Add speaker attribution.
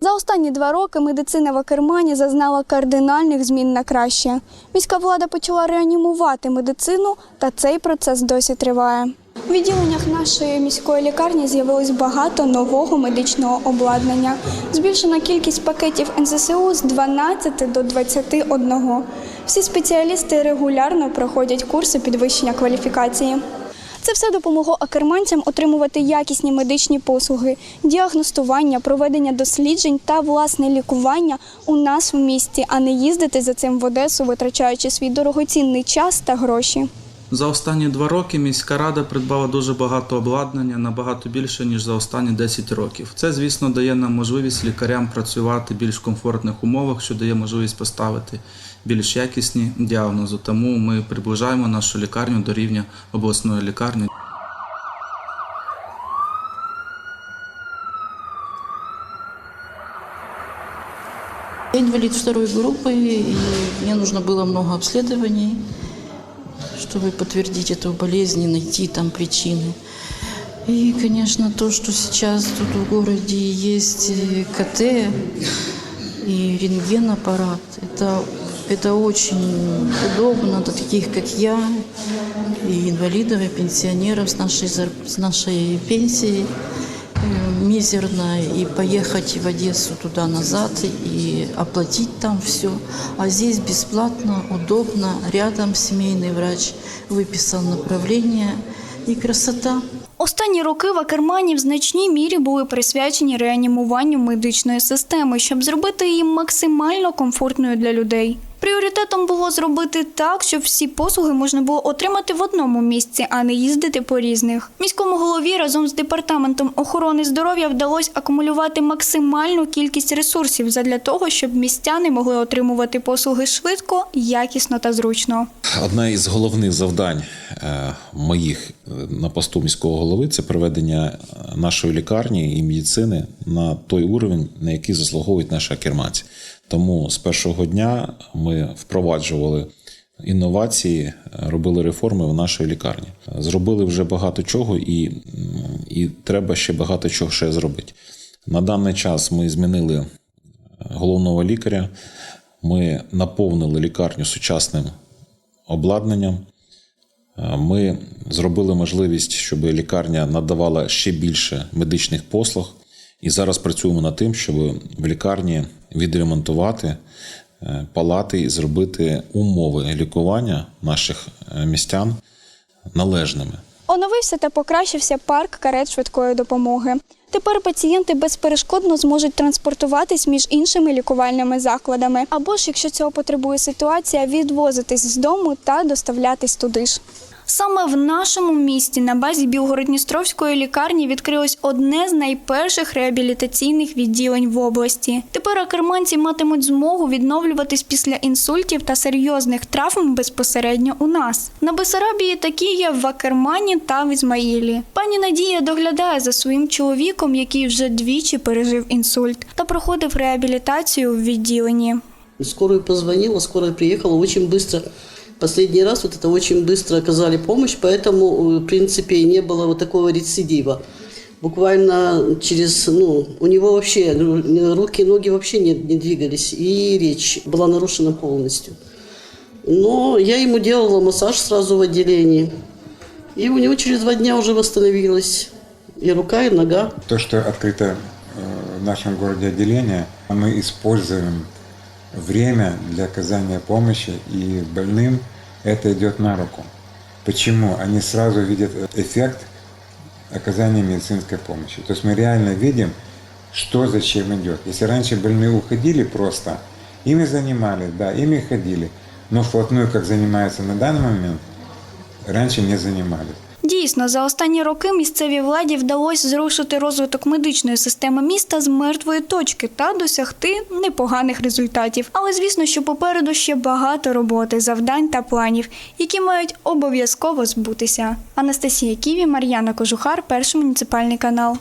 Speaker 1: За останні два роки медицина в Акермані зазнала кардинальних змін на краще. Міська влада почала реанімувати медицину, та цей процес досі триває. В відділеннях нашої міської лікарні з'явилось багато нового медичного обладнання. Збільшена кількість пакетів НЗСУ з 12 до 21. Всі спеціалісти регулярно проходять курси підвищення кваліфікації. Це все допомогло акерманцям отримувати якісні медичні послуги, діагностування, проведення досліджень та власне лікування у нас в місті, а не їздити за цим в Одесу, витрачаючи свій дорогоцінний час та гроші.
Speaker 2: За останні два роки міська рада придбала дуже багато обладнання, набагато більше ніж за останні 10 років. Це, звісно, дає нам можливість лікарям працювати в більш комфортних умовах, що дає можливість поставити більш якісні діагнози. Тому ми приближаємо нашу лікарню до рівня обласної лікарні.
Speaker 3: Я инвалид второй группы, и мне нужно было много обследований, чтобы подтвердить эту болезнь и найти там причины. И, конечно, то, что сейчас тут в городе есть э, КТ и рентген-аппарат, это, это очень удобно для таких, как я, и инвалидов, и пенсионеров с нашей, зар- с нашей пенсией э, мизерно и поехать в Одессу туда-назад и оплатить там все. А здесь бесплатно, удобно, рядом семейный врач выписал направление и красота.
Speaker 1: Останні роки в Акермані в значній мірі були присвячені реанімуванню медичної системи, щоб зробити її максимально комфортною для людей. Було зробити так, щоб всі послуги можна було отримати в одному місці, а не їздити по різних. Міському голові разом з департаментом охорони здоров'я вдалося акумулювати максимальну кількість ресурсів задля того, щоб містяни могли отримувати послуги швидко, якісно та зручно.
Speaker 4: Одне із головних завдань моїх е, на посту міського голови це приведення е, нашої лікарні і медицини на той уровень, на який заслуговують наші акерманці. Тому з першого дня ми впроваджували інновації, е, робили реформи в нашій лікарні. Зробили вже багато чого, і, і треба ще багато чого ще зробити. На даний час ми змінили головного лікаря. Ми наповнили лікарню сучасним обладнанням. Е, Ми зробили можливість, щоб лікарня надавала ще більше медичних послуг. І зараз працюємо над тим, щоб в лікарні відремонтувати е, палати і зробити умови лікування наших е, містян належними.
Speaker 1: Оновився та покращився парк карет швидкої допомоги. Тепер пацієнти безперешкодно зможуть транспортуватись між іншими лікувальними закладами, або ж, якщо цього потребує ситуація, відвозитись з дому та доставлятись туди ж. Саме в нашому місті на базі Білгородністровської лікарні відкрилось одне з найперших реабілітаційних відділень в області. Тепер акерманці матимуть змогу відновлюватись після інсультів та серйозних травм безпосередньо у нас. На Бесарабії такі є в Акермані та в Ізмаїлі. Пані Надія доглядає за своїм чоловіком, який вже двічі пережив інсульт та проходив реабілітацію в відділенні.
Speaker 5: Скорую позвонила, скорая приехала очень быстро. Последний раз вот это очень быстро оказали помощь, поэтому, э, в принципе, и не было вот такого рецидива. Буквально через, ну, у него вообще ру- руки, ноги вообще не, не двигались, и речь была нарушена полностью. Но я ему делала массаж сразу в отделении, и у него через два дня уже восстановилась и рука, и нога.
Speaker 6: То, что открыто э, в нашем городе отделение, мы используем время для оказания помощи, и больным это идет на руку. Почему? Они сразу видят эффект оказания медицинской помощи. То есть мы реально видим, что зачем идет. Если раньше больные уходили просто, ими занимались, да, ими ходили, но вплотную, как занимаются на данный момент, раньше не занимались.
Speaker 1: Дійсно, за останні роки місцевій владі вдалося зрушити розвиток медичної системи міста з мертвої точки та досягти непоганих результатів. Але звісно, що попереду ще багато роботи, завдань та планів, які мають обов'язково збутися. Анастасія Ківі, Мар'яна Кожухар, перший муніципальний канал.